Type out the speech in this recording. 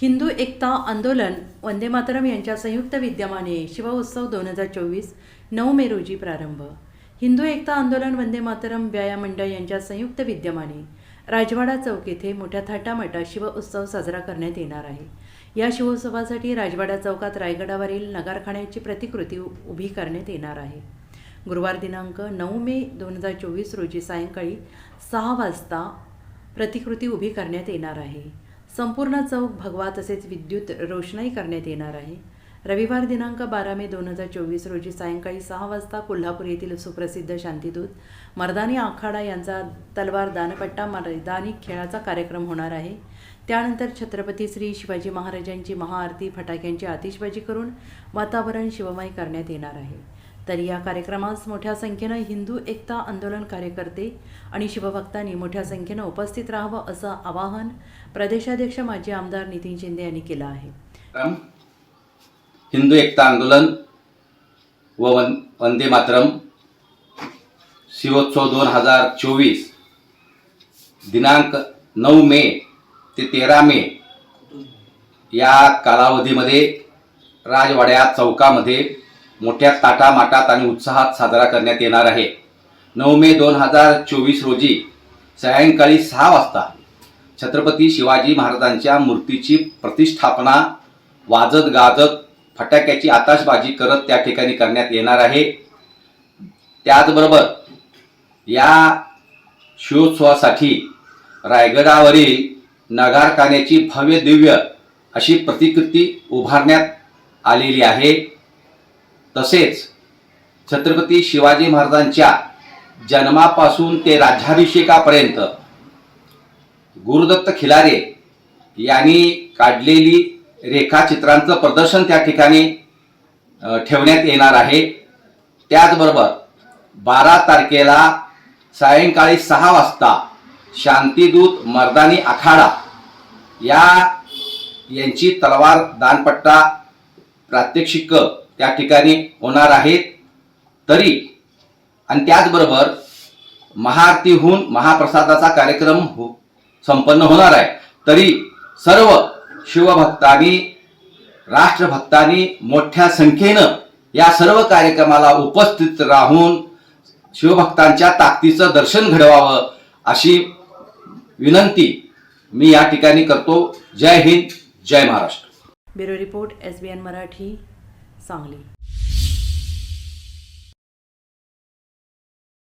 हिंदू एकता आंदोलन वंदे मातरम यांच्या संयुक्त विद्यमाने शिव उत्सव दोन हजार चोवीस नऊ मे रोजी प्रारंभ. हिंदू एकता आंदोलन वंदे मातरम व्यायाम मंडळ यांच्या संयुक्त विद्यमाने राजवाडा चौक येथे मोठ्या थाटामाटात शिव उत्सव साजरा करण्यात येणार आहे. या शिवोत्सवासाठी राजवाडा चौकात रायगडावरील नगारखान्याची प्रतिकृती उभी करण्यात येणार आहे. गुरुवार दिनांक नऊ मे दोन हजार चोवीस रोजी सायंकाळी सहा वाजता प्रतिकृती उभी करण्यात येणार आहे. संपूर्ण चौक भगवा तसेच विद्युत रोषणाई करण्यात येणार आहे. रविवार दिनांक बारा मे दोन हजार चोवीस रोजी सायंकाळी सहा वाजता कोल्हापूर येथील सुप्रसिद्ध शांतीदूत मर्दानी आखाडा यांचा तलवार दानपट्टा मैदानी खेळाचा कार्यक्रम होणार आहे. त्यानंतर छत्रपती श्री शिवाजी महाराजांची महाआरती फटाक्यांची आतिषबाजी करून वातावरण शिवमय करण्यात येणार आहे. तर या कार्यक्रमास मोठ्या संख्येनं हिंदू एकता आंदोलन कार्यकर्ते आणि शिवभक्तांनी मोठ्या संख्येनं उपस्थित राहावं असं आवाहन प्रदेशाध्यक्ष माजी आमदार नितीन शिंदे यांनी केलं आहे. हिंदू एकता आंदोलन व वन वंदे मातरम शिवोत्सव दोन हजार चोवीस दिनांक नऊ मे ते तेरा मे या कालावधीमध्ये राजवाड्या चौकामध्ये मोठ्या ताटामाटात आणि उत्साहात साजरा करण्यात येणार आहे. नऊ मे दोन हजार चोवीस रोजी सायंकाळी सहा वाजता छत्रपती शिवाजी महाराजांच्या मूर्तीची प्रतिष्ठापना वाजत गाजत फटाक्याची आताशबाजी करत त्या ठिकाणी करण्यात येणार आहे. त्याचबरोबर या शिवोत्सवासाठी रायगडावरील नगारखान्याची भव्य दिव्य अशी प्रतिकृती उभारण्यात आलेली आहे. तसेच छत्रपती शिवाजी महाराजांच्या जन्मापासून ते राज्याभिषेकापर्यंत गुरुदत्त खिलारे यांनी काढलेली रेखाचित्रांचं प्रदर्शन त्या ठिकाणी ठेवण्यात येणार आहे. त्याचबरोबर बारा तारखेला सायंकाळी सहा वाजता शांतीदूत मर्दानी आखाडा या यांची तलवार दानपट्टा प्रात्यक्षिक त्या ठिकाणी होणार आहेत. तरी आणि त्याचबरोबर महाआरतीहून महाप्रसादाचा कार्यक्रम हो संपन्न होणार आहे. तरी सर्व शिवभक्तांनी राष्ट्रभक्तांनी मोठ्या संख्येनं या सर्व कार्यक्रमाला उपस्थित राहून शिवभक्तांच्या ताकदीचं दर्शन घडवावं अशी विनंती मी या ठिकाणी करतो. जय हिंद जय Maharashtra. Bureau report S B N Marathi. Sangli